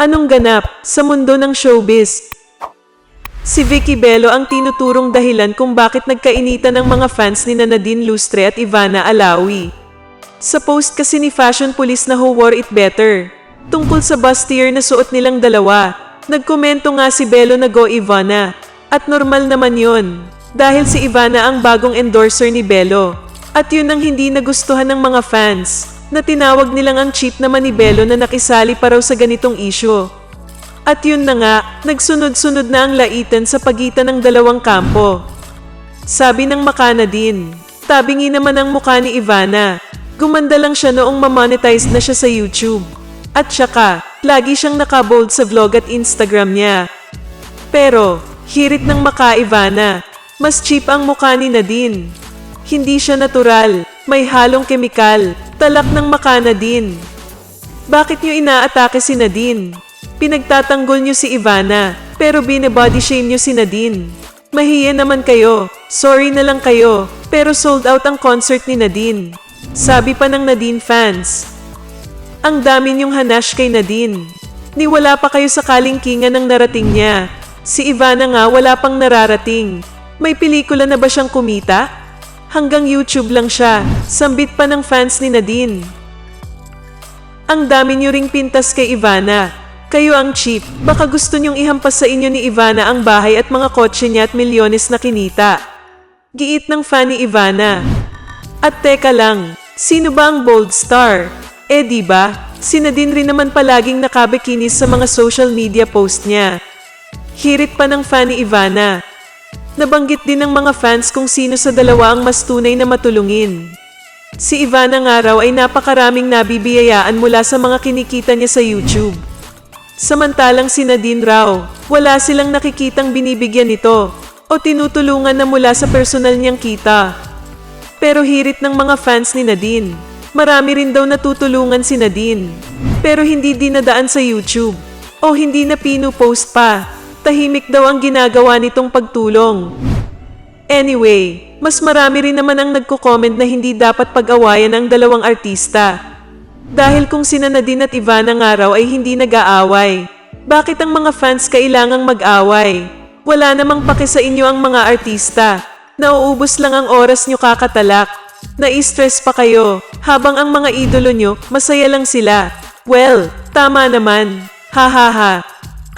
Anong ganap sa mundo ng showbiz? Si Vicky Bello ang tinuturong dahilan kung bakit nagkainitan ng mga fans ni Nadine Lustre at Ivana Alawi. Sa post kasi ni Fashion Police na Who Wore It Better, tungkol sa bustier na suot nilang dalawa, nagkomento nga si Bello na go Ivana. At normal naman yon, dahil si Ivana ang bagong endorser ni Bello. At yun ang hindi nagustuhan ng mga fans, na tinawag nilang ang cheap naman ni Bello na nakisali pa raw sa ganitong issue. At yun na nga, nagsunod-sunod na ang laitan sa pagitan ng dalawang kampo. Sabi ng Makana din, tabingi naman ang mukha ni Ivana. Gumanda lang siya noong mamonetize na siya sa YouTube. At saka, lagi siyang nakabold sa vlog at Instagram niya. Pero, hirit ng maka Ivana, mas cheap ang mukha ni Nadine. Hindi siya natural, may halong kemikal, talak ng maka Nadine. Bakit niyo inaatake si Nadine? Pinagtatanggol niyo si Ivana, pero binebody shame niyo si Nadine. Mahiya naman kayo, sorry na lang kayo, pero sold out ang concert ni Nadine. Sabi pa ng Nadine fans. Ang dami niyong hanash kay Nadine. Ni wala pa kayo sa kalingkingan ng narating niya. Si Ivana nga wala pang nararating. May pelikula na ba siyang kumita? Hanggang YouTube lang siya, sambit pa ng fans ni Nadine. Ang dami niyo ring pintas kay Ivana. Kayo ang cheap, baka gusto niyong ihampas sa inyo ni Ivana ang bahay at mga kotse niya at milyones na kinita. Giit ng fan ni Ivana. At teka lang, sino ba ang bold star? Eh di ba? Si Nadine rin naman palaging nakabikinis sa mga social media post niya. Hirit pa ng fan ni Ivana. Nabanggit din ng mga fans kung sino sa dalawa ang mas tunay na matulungin. Si Ivana nga raw ay napakaraming nabibiyayaan mula sa mga kinikita niya sa YouTube. Samantalang si Nadine raw, wala silang nakikitang binibigyan nito o tinutulungan na mula sa personal niyang kita. Pero hirit ng mga fans ni Nadine. Marami rin daw natutulungan si Nadine. Pero hindi dinadaan sa YouTube. O hindi na pinupost pa. Tahimik daw ang ginagawa nitong pagtulong. Anyway, mas marami rin naman ang nagko-comment na hindi dapat pag-awayan ang dalawang artista. Dahil kung sina Nadine at Ivana nga raw ay hindi nag-aaway. Bakit ang mga fans kailangang mag-away? Wala namang pake sa inyo ang mga artista. Nauubos lang ang oras nyo kakatalak. Na-stress pa kayo, habang ang mga idolo nyo, masaya lang sila. Well, tama naman. Ha ha ha.